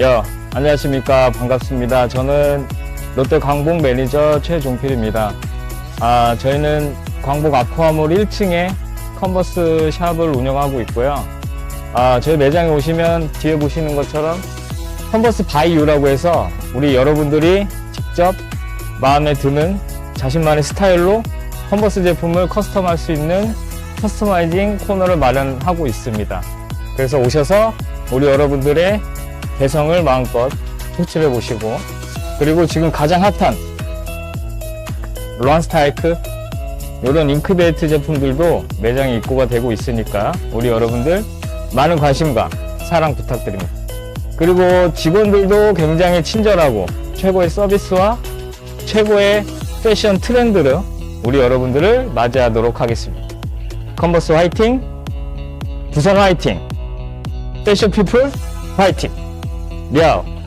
야, 안녕하십니까. 반갑습니다. 저는 롯데 광복 매니저 최종필입니다. 아, 저희는 광복 아쿠아몰 1층에 컨버스 샵을 운영하고 있고요. 아, 저희 매장에 오시면 뒤에 보시는 것처럼 컨버스 바이유라고 해서 우리 여러분들이 직접 마음에 드는 자신만의 스타일로 컨버스 제품을 커스텀할 수 있는 커스터마이징 코너를 마련하고 있습니다. 그래서 오셔서 우리 여러분들의 개성을 마음껏 표출해 보시고 그리고 지금 가장 핫한 런스타이크 이런 잉크벨트 제품들도 매장에 입고가 되고 있으니까 우리 여러분들 많은 관심과 사랑 부탁드립니다. 그리고 직원들도 굉장히 친절하고 최고의 서비스와 최고의 패션 트렌드로 우리 여러분들을 맞이하도록 하겠습니다. 컨버스 화이팅! 부산 화이팅! 패션 피플 화이팅! Yo.